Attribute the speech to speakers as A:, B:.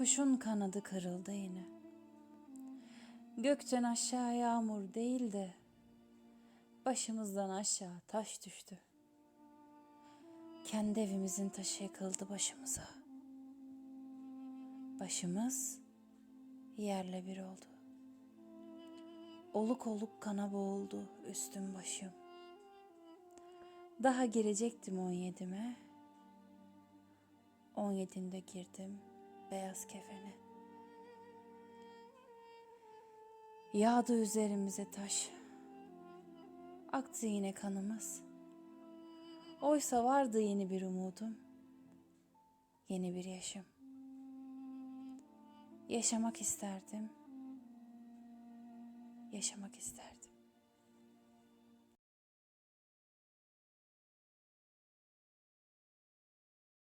A: Kuşun kanadı kırıldı yine. Gökten aşağı yağmur değil de başımızdan aşağı taş düştü. Kendi evimizin taşı yıkıldı başımıza. Başımız yerle bir oldu. Oluk oluk kana boğuldu üstüm başım. Daha girecektim on yedime. On yedinde girdim beyaz kefene. Yağdı üzerimize taş. Aktı yine kanımız. Oysa vardı yeni bir umudum. Yeni bir yaşım. Yaşamak isterdim. Yaşamak isterdim.